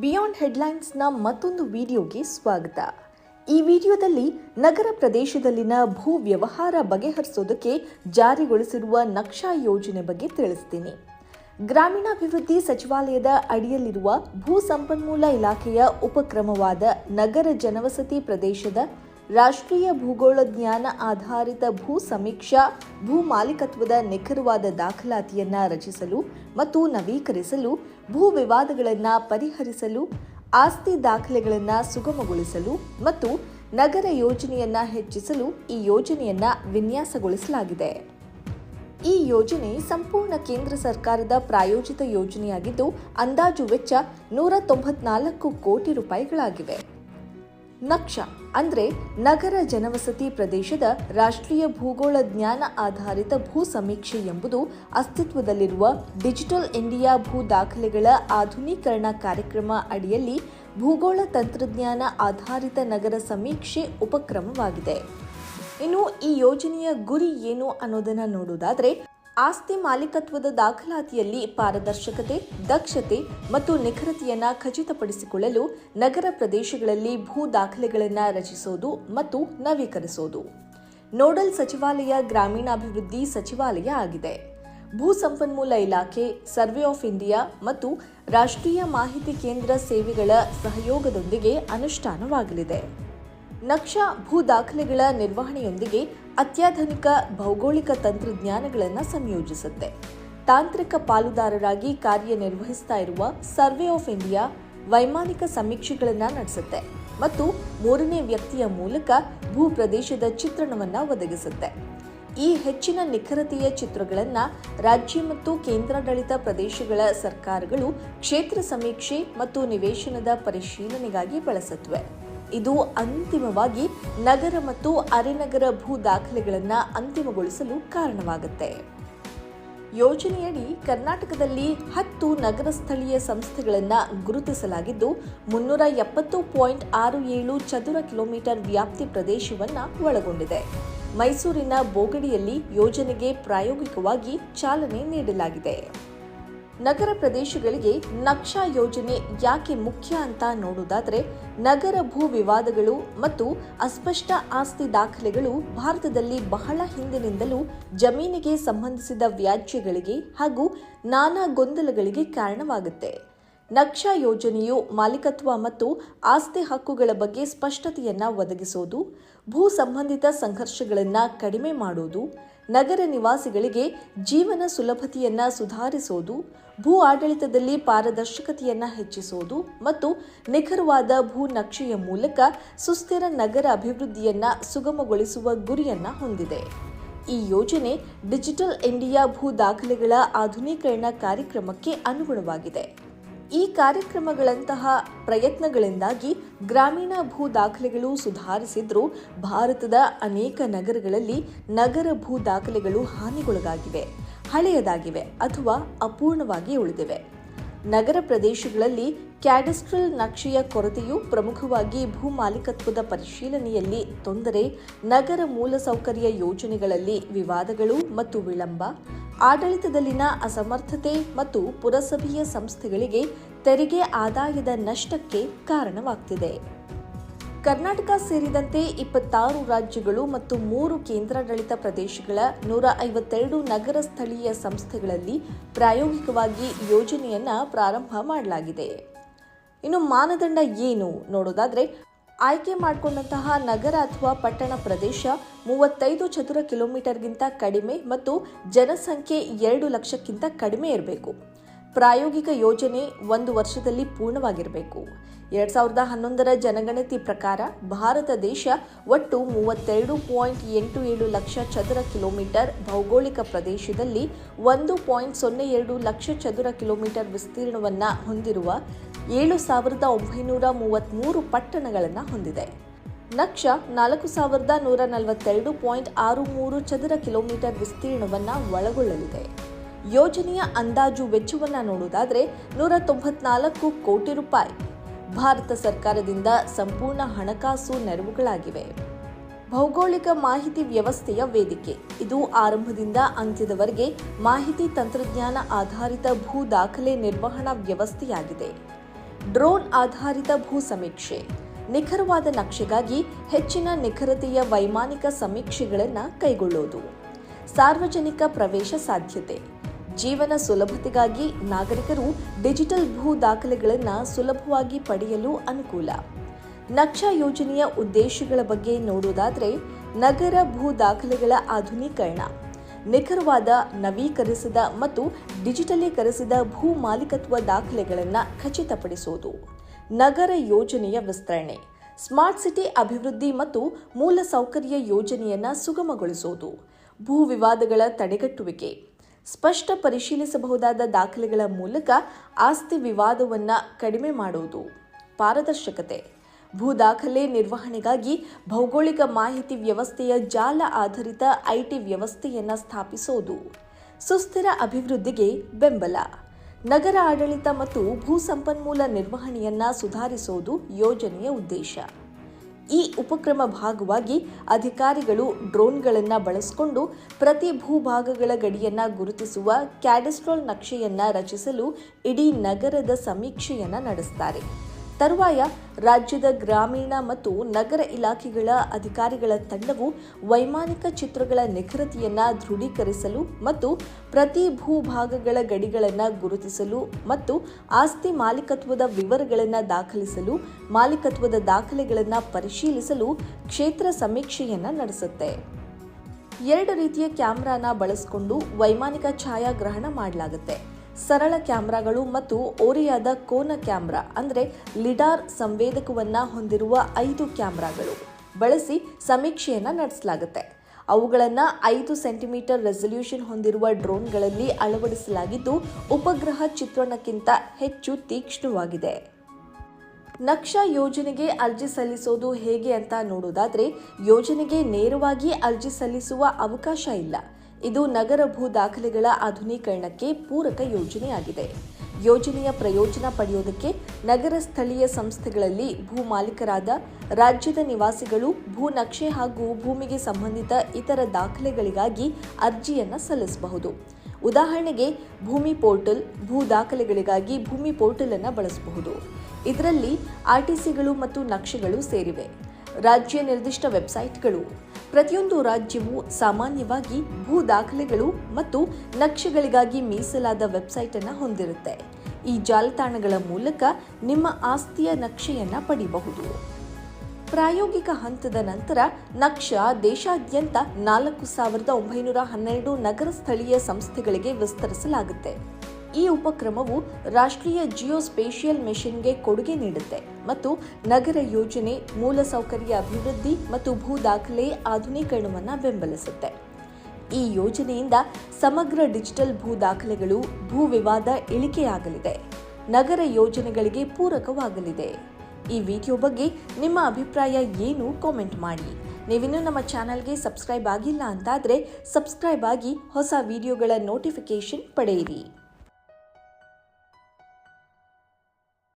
Beyond ಹೆಡ್ಲೈನ್ಸ್ನ ಮತ್ತೊಂದು ವಿಡಿಯೋಗೆ ಸ್ವಾಗತ. ಈ ವಿಡಿಯೋದಲ್ಲಿ ನಗರ ಪ್ರದೇಶದಲ್ಲಿನ ಭೂ ವ್ಯವಹಾರ ಬಗೆಹರಿಸೋದಕ್ಕೆ ಜಾರಿಗೊಳಿಸಿರುವ ನಕ್ಷಾ ಯೋಜನೆ ಬಗ್ಗೆ ತಿಳಿಸ್ತೀನಿ. ಗ್ರಾಮೀಣಾಭಿವೃದ್ಧಿ ಸಚಿವಾಲಯದ ಅಡಿಯಲ್ಲಿರುವ ಭೂ ಸಂಪನ್ಮೂಲ ಇಲಾಖೆಯ ಉಪಕ್ರಮವಾದ ನಗರ ಜನವಸತಿ ಪ್ರದೇಶದ ರಾಷ್ಟ್ರೀಯ ಭೂಗೋಳ ಜ್ಞಾನ ಆಧಾರಿತ ಭೂ ಸಮೀಕ್ಷಾ, ಭೂ ಮಾಲೀಕತ್ವದ ನಿಖರವಾದ ದಾಖಲಾತಿಯನ್ನ ರಚಿಸಲು ಮತ್ತು ನವೀಕರಿಸಲು ಭೂ ವಿವಾದಗಳನ್ನು ಪರಿಹರಿಸಲು, ಆಸ್ತಿ ದಾಖಲೆಗಳನ್ನು ಸುಗಮಗೊಳಿಸಲು ಮತ್ತು ನಗರ ಯೋಜನೆಯನ್ನು ಹೆಚ್ಚಿಸಲು ಈ ಯೋಜನೆಯನ್ನು ವಿನ್ಯಾಸಗೊಳಿಸಲಾಗಿದೆ. ಈ ಯೋಜನೆ ಸಂಪೂರ್ಣ ಕೇಂದ್ರ ಸರ್ಕಾರದ ಪ್ರಾಯೋಜಿತ ಯೋಜನೆಯಾಗಿದ್ದು, ಅಂದಾಜು ವೆಚ್ಚ ನೂರ ತೊಂಬತ್ನಾಲ್ಕು ಕೋಟಿ ರೂಪಾಯಿಗಳಾಗಿವೆ. ನಕ್ಷ ಅಂದ್ರೆ ನಗರ ಜನವಸತಿ ಪ್ರದೇಶದ ರಾಷ್ಟ್ರೀಯ ಭೂಗೋಳ ಜ್ಞಾನ ಆಧಾರಿತ ಭೂ ಸಮೀಕ್ಷೆ ಎಂಬುದು ಅಸ್ತಿತ್ವದಲ್ಲಿರುವ ಡಿಜಿಟಲ್ ಇಂಡಿಯಾ ಭೂ ದಾಖಲೆಗಳ ಆಧುನೀಕರಣ ಕಾರ್ಯಕ್ರಮ ಅಡಿಯಲ್ಲಿ ಭೂಗೋಳ ತಂತ್ರಜ್ಞಾನ ಆಧಾರಿತ ನಗರ ಸಮೀಕ್ಷೆ ಉಪಕ್ರಮವಾಗಿದೆ. ಇನ್ನು ಈ ಯೋಜನೆಯ ಗುರಿ ಏನು ಅನ್ನೋದನ್ನ ನೋಡೋದಾದ್ರೆ ಆಸ್ತಿ ಮಾಲೀಕತ್ವದ ದಾಖಲಾತಿಯಲ್ಲಿ ಪಾರದರ್ಶಕತೆ, ದಕ್ಷತೆ ಮತ್ತು ನಿಖರತೆಯನ್ನು ಖಚಿತಪಡಿಸಿಕೊಳ್ಳಲು ನಗರ ಪ್ರದೇಶಗಳಲ್ಲಿ ಭೂ ದಾಖಲೆಗಳನ್ನು ರಚಿಸೋದು ಮತ್ತು ನವೀಕರಿಸೋದು. ನೋಡಲ್ ಸಚಿವಾಲಯ ಗ್ರಾಮೀಣಾಭಿವೃದ್ಧಿ ಸಚಿವಾಲಯ ಆಗಿದೆ. ಭೂ ಸಂಪನ್ಮೂಲ ಇಲಾಖೆ, ಸರ್ವೆ ಆಫ್ ಇಂಡಿಯಾ ಮತ್ತು ರಾಷ್ಟ್ರೀಯ ಮಾಹಿತಿ ಕೇಂದ್ರ ಸೇವೆಗಳ ಸಹಯೋಗದೊಂದಿಗೆ ಅನುಷ್ಠಾನವಾಗಲಿದೆ. ನಕ್ಷಾ ಭೂ ದಾಖಲೆಗಳ ನಿರ್ವಹಣೆಯೊಂದಿಗೆ ಅತ್ಯಾಧುನಿಕ ಭೌಗೋಳಿಕ ತಂತ್ರಜ್ಞಾನಗಳನ್ನು ಸಂಯೋಜಿಸುತ್ತೆ. ತಾಂತ್ರಿಕ ಪಾಲುದಾರರಾಗಿ ಕಾರ್ಯನಿರ್ವಹಿಸ್ತಾ ಇರುವ ಸರ್ವೆ ಆಫ್ ಇಂಡಿಯಾ ವೈಮಾನಿಕ ಸಮೀಕ್ಷೆಗಳನ್ನು ನಡೆಸುತ್ತೆ ಮತ್ತು ಮೂರನೇ ವ್ಯಕ್ತಿಯ ಮೂಲಕ ಭೂ ಪ್ರದೇಶದ ಚಿತ್ರಣವನ್ನು ಒದಗಿಸುತ್ತೆ. ಈ ಹೆಚ್ಚಿನ ನಿಖರತೆಯ ಚಿತ್ರಗಳನ್ನು ರಾಜ್ಯ ಮತ್ತು ಕೇಂದ್ರಾಡಳಿತ ಪ್ರದೇಶಗಳ ಸರ್ಕಾರಗಳು ಕ್ಷೇತ್ರ ಸಮೀಕ್ಷೆ ಮತ್ತು ನಿವೇಶನದ ಪರಿಶೀಲನೆಗಾಗಿ ಬಳಸುತ್ತವೆ ಇದು ಅಂತಿಮವಾಗಿ ನಗರ ಮತ್ತು ಅರೆನಗರ ಭೂ ದಾಖಲೆಗಳನ್ನು ಅಂತಿಮಗೊಳಿಸಲು ಕಾರಣವಾಗುತ್ತೆ. ಯೋಜನೆಯಡಿ ಕರ್ನಾಟಕದಲ್ಲಿ ಹತ್ತು ನಗರ ಸ್ಥಳೀಯ ಸಂಸ್ಥೆಗಳನ್ನು ಗುರುತಿಸಲಾಗಿದ್ದು, ಮುನ್ನೂರ ಎಪ್ಪತ್ತು ಪಾಯಿಂಟ್ ಆರು ಏಳು ಚದುರ ಕಿಲೋಮೀಟರ್ ವ್ಯಾಪ್ತಿ ಪ್ರದೇಶವನ್ನು ಒಳಗೊಂಡಿದೆ. ಮೈಸೂರಿನ ಬೋಗಡಿಯಲ್ಲಿ ಯೋಜನೆಗೆ ಪ್ರಾಯೋಗಿಕವಾಗಿ ಚಾಲನೆ ನೀಡಲಾಗಿದೆ. ನಗರ ಪ್ರದೇಶಗಳಿಗೆ ನಕ್ಷಾ ಯೋಜನೆ ಯಾಕೆ ಮುಖ್ಯ ಅಂತ ನೋಡೋದಾದರೆ ನಗರ ಭೂ ವಿವಾದಗಳು ಮತ್ತು ಅಸ್ಪಷ್ಟ ಆಸ್ತಿ ದಾಖಲೆಗಳು ಭಾರತದಲ್ಲಿ ಬಹಳ ಹಿಂದಿನಿಂದಲೂ ಜಮೀನಿಗೆ ಸಂಬಂಧಿಸಿದ ವ್ಯಾಜ್ಯಗಳಿಗೆ ಹಾಗೂ ನಾನಾ ಗೊಂದಲಗಳಿಗೆ ಕಾರಣವಾಗುತ್ತೆ. ನಕ್ಷಾ ಯೋಜನೆಯು ಮಾಲೀಕತ್ವ ಮತ್ತು ಆಸ್ತಿ ಹಕ್ಕುಗಳ ಬಗ್ಗೆ ಸ್ಪಷ್ಟತೆಯನ್ನು ಒದಗಿಸೋದು, ಭೂ ಸಂಬಂಧಿತ ಸಂಘರ್ಷಗಳನ್ನು ಕಡಿಮೆ ಮಾಡುವುದು ನಗರ ನಿವಾಸಿಗಳಿಗೆ ಜೀವನ ಸುಲಭತೆಯನ್ನ ಸುಧಾರಿಸೋದು, ಭೂ ಆಡಳಿತದಲ್ಲಿ ಪಾರದರ್ಶಕತೆಯನ್ನ ಹೆಚ್ಚಿಸೋದು ಮತ್ತು ನಿಖರವಾದ ಭೂ ನಕ್ಷೆಯ ಮೂಲಕ ಸುಸ್ಥಿರ ನಗರ ಅಭಿವೃದ್ಧಿಯನ್ನ ಸುಗಮಗೊಳಿಸುವ ಗುರಿಯನ್ನ ಹೊಂದಿದೆ. ಈ ಯೋಜನೆ ಡಿಜಿಟಲ್ ಇಂಡಿಯಾ ಭೂ ದಾಖಲೆಗಳ ಆಧುನೀಕರಣ ಕಾರ್ಯಕ್ರಮಕ್ಕೆ ಅನುಗುಣವಾಗಿದೆ. ಈ ಕಾರ್ಯಕ್ರಮಗಳಂತಹ ಪ್ರಯತ್ನಗಳಿಂದಾಗಿ ಗ್ರಾಮೀಣ ಭೂ ದಾಖಲೆಗಳು ಸುಧಾರಿಸಿದ್ರೂ ಭಾರತದ ಅನೇಕ ನಗರಗಳಲ್ಲಿ ನಗರ ಭೂ ದಾಖಲೆಗಳು ಹಾನಿಗೊಳಗಾಗಿವೆ, ಹಳೆಯದಾಗಿವೆ ಅಥವಾ ಅಪೂರ್ಣವಾಗಿ ಉಳಿದಿವೆ. ನಗರ ಪ್ರದೇಶಗಳಲ್ಲಿ ಕ್ಯಾಡಸ್ಟ್ರಲ್ ನಕ್ಷೆಯ ಕೊರತೆಯು ಪ್ರಮುಖವಾಗಿ ಭೂ ಮಾಲೀಕತ್ವದ ಪರಿಶೀಲನೆಯಲ್ಲಿ ತೊಂದರೆ, ನಗರ ಮೂಲಸೌಕರ್ಯ ಯೋಜನೆಗಳಲ್ಲಿ ವಿವಾದಗಳು ಮತ್ತು ವಿಳಂಬ ಆಡಳಿತದಲ್ಲಿನ ಅಸಮರ್ಥತೆ ಮತ್ತು ಪುರಸಭೆಯ ಸಂಸ್ಥೆಗಳಿಗೆ ತೆರಿಗೆ ಆದಾಯದ ನಷ್ಟಕ್ಕೆ ಕಾರಣವಾಗ್ತಿದೆ. ಕರ್ನಾಟಕ ಸೇರಿದಂತೆ ಇಪ್ಪತ್ತಾರು ರಾಜ್ಯಗಳು ಮತ್ತು ಮೂರು ಕೇಂದ್ರಾಡಳಿತ ಪ್ರದೇಶಗಳ ನೂರ ಐವತ್ತೆರಡು ನಗರ ಸ್ಥಳೀಯ ಸಂಸ್ಥೆಗಳಲ್ಲಿ ಪ್ರಾಯೋಗಿಕವಾಗಿ ಯೋಜನೆಯನ್ನ ಪ್ರಾರಂಭ ಮಾಡಲಾಗಿದೆ. ಇನ್ನು ಮಾನದಂಡ ಏನು ನೋಡೋದಾದ್ರೆ ಆಯ್ಕೆ ಮಾಡಿಕೊಂಡಂತಹ ನಗರ ಅಥವಾ ಪಟ್ಟಣ ಪ್ರದೇಶ ಮೂವತ್ತೈದು ಚದುರ ಕಿಲೋಮೀಟರ್ಗಿಂತ ಕಡಿಮೆ ಮತ್ತು ಜನಸಂಖ್ಯೆ ಎರಡು ಲಕ್ಷಕ್ಕಿಂತ ಕಡಿಮೆ ಇರಬೇಕು. ಪ್ರಾಯೋಗಿಕ ಯೋಜನೆ ಒಂದು ವರ್ಷದಲ್ಲಿ ಪೂರ್ಣವಾಗಿರಬೇಕು. ಎರಡು ಸಾವಿರದ ಹನ್ನೊಂದರ ಜನಗಣತಿ ಪ್ರಕಾರ ಭಾರತ ದೇಶ ಒಟ್ಟು ಮೂವತ್ತೆರಡು ಪಾಯಿಂಟ್ ಎಂಟು ಏಳು ಲಕ್ಷ ಚದುರ ಕಿಲೋಮೀಟರ್ ಭೌಗೋಳಿಕ ಪ್ರದೇಶದಲ್ಲಿ ಒಂದು ಪಾಯಿಂಟ್ ಸೊನ್ನೆ ಎರಡು ಲಕ್ಷ ಚದುರ ಕಿಲೋಮೀಟರ್ ವಿಸ್ತೀರ್ಣವನ್ನು ಹೊಂದಿರುವ ಏಳು ಸಾವಿರದ ಒಂಬೈನೂರ ಮೂವತ್ತ್ಮೂರು ಪಟ್ಟಣಗಳನ್ನು ಹೊಂದಿದೆ. ನಕ್ಷ ನಾಲ್ಕು ಸಾವಿರದ ನೂರ ನಲವತ್ತೆರಡು ಪಾಯಿಂಟ್ ಆರು ಮೂರು ಚದರ ಕಿಲೋಮೀಟರ್ ವಿಸ್ತೀರ್ಣವನ್ನು ಒಳಗೊಳ್ಳಲಿದೆ. ಯೋಜನೆಯ ಅಂದಾಜು ವೆಚ್ಚವನ್ನು ನೋಡುವುದಾದರೆ ನೂರ ತೊಂಬತ್ನಾಲ್ಕು ಕೋಟಿ ರೂಪಾಯಿ. ಭಾರತ ಸರ್ಕಾರದಿಂದ ಸಂಪೂರ್ಣ ಹಣಕಾಸು ನೆರವುಗಳಾಗಿವೆ. ಭೌಗೋಳಿಕ ಮಾಹಿತಿ ವ್ಯವಸ್ಥೆಯ ವೇದಿಕೆ. ಇದು ಆರಂಭದಿಂದ ಅಂತ್ಯದವರೆಗೆ ಮಾಹಿತಿ ತಂತ್ರಜ್ಞಾನ ಆಧಾರಿತ ಭೂ ದಾಖಲೆ ನಿರ್ವಹಣಾ ವ್ಯವಸ್ಥೆಯಾಗಿದೆ. ಡ್ರೋನ್ ಆಧಾರಿತ ಭೂ ಸಮೀಕ್ಷೆ ನಿಖರವಾದ ನಕ್ಷೆಗಾಗಿ ಹೆಚ್ಚಿನ ನಿಖರತೆಯ ವೈಮಾನಿಕ ಸಮೀಕ್ಷೆಗಳನ್ನು ಕೈಗೊಳ್ಳುವುದು ಸಾರ್ವಜನಿಕ ಪ್ರವೇಶ ಸಾಧ್ಯತೆ. ಜೀವನ ಸುಲಭತೆಗಾಗಿ ನಾಗರಿಕರು ಡಿಜಿಟಲ್ ಭೂ ದಾಖಲೆಗಳನ್ನು ಸುಲಭವಾಗಿ ಪಡೆಯಲು ಅನುಕೂಲ. ನಕ್ಷಾ ಯೋಜನೆಯ ಉದ್ದೇಶಗಳ ಬಗ್ಗೆ ನೋಡುವುದಾದರೆ ನಗರ ಭೂ ದಾಖಲೆಗಳ ಆಧುನೀಕರಣ. ನಿಖರವಾದ ನವೀಕರಿಸಿದ ಮತ್ತು ಡಿಜಿಟಲೀಕರಿಸಿದ ಭೂ ಮಾಲೀಕತ್ವ ದಾಖಲೆಗಳನ್ನು ಖಚಿತಪಡಿಸುವುದು. ನಗರ ಯೋಜನೆಯ ವಿಸ್ತರಣೆ, ಸ್ಮಾರ್ಟ್ ಸಿಟಿ ಅಭಿವೃದ್ಧಿ ಮತ್ತು ಮೂಲಸೌಕರ್ಯ ಯೋಜನೆಯನ್ನು ಸುಗಮಗೊಳಿಸುವುದು, ಭೂ ವಿವಾದಗಳ ತಡೆಗಟ್ಟುವಿಕೆ, ಸ್ಪಷ್ಟ ಪರಿಶೀಲಿಸಬಹುದಾದ ದಾಖಲೆಗಳ ಮೂಲಕ ಆಸ್ತಿ ವಿವಾದವನ್ನು ಕಡಿಮೆ ಮಾಡುವುದು, ಪಾರದರ್ಶಕತೆ ಭೂ ದಾಖಲೆ ನಿರ್ವಹಣೆಗಾಗಿ ಭೌಗೋಳಿಕ ಮಾಹಿತಿ ವ್ಯವಸ್ಥೆಯ ಜಾಲ ಆಧಾರಿತ ಐಟಿ ವ್ಯವಸ್ಥೆಯನ್ನು ಸ್ಥಾಪಿಸುವುದು ಸುಸ್ಥಿರ ಅಭಿವೃದ್ಧಿಗೆ ಬೆಂಬಲ. ನಗರ ಆಡಳಿತ ಮತ್ತು ಭೂ ಸಂಪನ್ಮೂಲ ನಿರ್ವಹಣೆಯನ್ನ ಸುಧಾರಿಸುವುದು ಯೋಜನೆಯ ಉದ್ದೇಶ. ಈ ಉಪಕ್ರಮ ಭಾಗವಾಗಿ ಅಧಿಕಾರಿಗಳು ಡ್ರೋನ್ಗಳನ್ನು ಬಳಸಿಕೊಂಡು ಪ್ರತಿ ಭೂಭಾಗಗಳ ಗಡಿಯನ್ನ ಗುರುತಿಸುವ ಕ್ಯಾಡೆಸ್ಟ್ರಾಲ್ ನಕ್ಷೆಯನ್ನ ರಚಿಸಲು ಇಡೀ ನಗರದ ಸಮೀಕ್ಷೆಯನ್ನ ನಡೆಸುತ್ತಾರೆ ತರುವಾಯ ರಾಜ್ಯದ ಗ್ರಾಮೀಣ ಮತ್ತು ನಗರ ಇಲಾಖೆಗಳ ಅಧಿಕಾರಿಗಳ ತಂಡವು ವೈಮಾನಿಕ ಚಿತ್ರಗಳ ನಿಖರತೆಯನ್ನು ದೃಢೀಕರಿಸಲು ಮತ್ತು ಪ್ರತಿ ಭೂಭಾಗಗಳ ಗಡಿಗಳನ್ನು ಗುರುತಿಸಲು ಮತ್ತು ಆಸ್ತಿ ಮಾಲೀಕತ್ವದ ವಿವರಗಳನ್ನು ದಾಖಲಿಸಲು, ಮಾಲೀಕತ್ವದ ದಾಖಲೆಗಳನ್ನು ಪರಿಶೀಲಿಸಲು ಕ್ಷೇತ್ರ ಸಮೀಕ್ಷೆಯನ್ನು ನಡೆಸುತ್ತೆ. ಎರಡು ರೀತಿಯ ಕ್ಯಾಮ್ರಾನ ಬಳಸಿಕೊಂಡು ವೈಮಾನಿಕ ಛಾಯಾಗ್ರಹಣ ಮಾಡಲಾಗುತ್ತೆ. ಸರಳ ಕ್ಯಾಮ್ರಾಗಳು ಮತ್ತು ಓರೆಯಾದ ಕೋನ ಕ್ಯಾಮ್ರಾ, ಅಂದರೆ ಲಿಡಾರ್ ಸಂವೇದಕವನ್ನು ಹೊಂದಿರುವ ಐದು ಕ್ಯಾಮ್ರಾಗಳು. ಬಳಸಿ ಸಮೀಕ್ಷೆಯನ್ನು ನಡೆಸಲಾಗುತ್ತೆ. ಅವುಗಳನ್ನು ಐದು ಸೆಂಟಿಮೀಟರ್ ರೆಸಲ್ಯೂಷನ್ ಹೊಂದಿರುವ ಡ್ರೋನ್ಗಳಲ್ಲಿ ಅಳವಡಿಸಲಾಗಿದ್ದು, ಉಪಗ್ರಹ ಚಿತ್ರಣಕ್ಕಿಂತ ಹೆಚ್ಚು ತೀಕ್ಷ್ಣವಾಗಿದೆ. ನಕ್ಷಾ ಯೋಜನೆಗೆ ಅರ್ಜಿ ಸಲ್ಲಿಸೋದು ಹೇಗೆ ಅಂತ ನೋಡೋದಾದರೆ, ಯೋಜನೆಗೆ ನೇರವಾಗಿ ಅರ್ಜಿ ಸಲ್ಲಿಸುವ ಅವಕಾಶ ಇಲ್ಲ. ಇದು ನಗರ ಭೂ ದಾಖಲೆಗಳ ಆಧುನೀಕರಣಕ್ಕೆ ಪೂರಕ ಯೋಜನೆಯಾಗಿದೆ. ಯೋಜನೆಯ ಪ್ರಯೋಜನ ಪಡೆಯುವುದಕ್ಕೆ ನಗರ ಸ್ಥಳೀಯ ಸಂಸ್ಥೆಗಳಲ್ಲಿ ಭೂ ಮಾಲೀಕರಾದ ರಾಜ್ಯದ ನಿವಾಸಿಗಳು, ಭೂ ನಕ್ಷೆ ಹಾಗೂ ಭೂಮಿಗೆ ಸಂಬಂಧಿತ ಇತರ ದಾಖಲೆಗಳಿಗಾಗಿ ಅರ್ಜಿಯನ್ನು ಸಲ್ಲಿಸಬಹುದು. ಉದಾಹರಣೆಗೆ, ಭೂಮಿ ಪೋರ್ಟಲ್, ಭೂ ದಾಖಲೆಗಳಿಗಾಗಿ ಭೂಮಿ ಪೋರ್ಟಲ್ ಅನ್ನು ಬಳಸಬಹುದು. ಇದರಲ್ಲಿ ಆರ್ಟಿಸಿಗಳು ಮತ್ತು ನಕ್ಷೆಗಳು ಸೇರಿವೆ. ರಾಜ್ಯ ನಿರ್ದಿಷ್ಟ ವೆಬ್ಸೈಟ್ಗಳು. ಪ್ರತಿಯೊಂದು ರಾಜ್ಯವು ಸಾಮಾನ್ಯವಾಗಿ ಭೂ ದಾಖಲೆಗಳು ಮತ್ತು ನಕ್ಷೆಗಳಿಗಾಗಿ ಮೀಸಲಾದ ವೆಬ್ಸೈಟ್ ಅನ್ನು ಹೊಂದಿರುತ್ತೆ. ಈ ಜಾಲತಾಣಗಳ ಮೂಲಕ ನಿಮ್ಮ ಆಸ್ತಿಯ ನಕ್ಷೆಯನ್ನ ಪಡೆಯಬಹುದು ಪ್ರಾಯೋಗಿಕ ಹಂತದ ನಂತರ ನಕ್ಷಾ ದೇಶಾದ್ಯಂತ ನಾಲ್ಕು ಸಾವಿರದ ಒಂಬೈನೂರ ಹನ್ನೆರಡು ನಗರ ಸ್ಥಳೀಯ ಸಂಸ್ಥೆಗಳಿಗೆ ವಿಸ್ತರಿಸಲಾಗುತ್ತೆ. ಈ ಉಪಕ್ರಮವು ರಾಷ್ಟ್ರೀಯ ಜಿಯೋಸ್ಪೇಷಿಯಲ್ ಮಿಷನ್ಗೆ ಕೊಡುಗೆ ನೀಡುತ್ತೆ ಮತ್ತು ನಗರ ಯೋಜನೆ ಮೂಲಸೌಕರ್ಯ ಅಭಿವೃದ್ಧಿ ಮತ್ತು ಭೂ ದಾಖಲೆ ಆಧುನೀಕರಣವನ್ನು ಬೆಂಬಲಿಸುತ್ತೆ. ಈ ಯೋಜನೆಯಿಂದ ಸಮಗ್ರ ಡಿಜಿಟಲ್ ಭೂ ದಾಖಲೆಗಳು, ಭೂ ವಿವಾದ ಇಳಿಕೆಯಾಗಲಿದೆ. ನಗರ ಯೋಜನೆಗಳಿಗೆ ಪೂರಕವಾಗಲಿದೆ. ಈ ವಿಡಿಯೋ ಬಗ್ಗೆ ನಿಮ್ಮ ಅಭಿಪ್ರಾಯ ಏನು ಕಾಮೆಂಟ್ ಮಾಡಿ. ನೀವಿನ್ನೂ ನಮ್ಮ ಚಾನಲ್ಗೆ ಸಬ್ಸ್ಕ್ರೈಬ್ ಆಗಿಲ್ಲ ಅಂತಾದರೆ ಸಬ್ಸ್ಕ್ರೈಬ್ ಆಗಿ ಹೊಸ ವಿಡಿಯೋಗಳ ನೋಟಿಫಿಕೇಶನ್ ಪಡೆಯಿರಿ.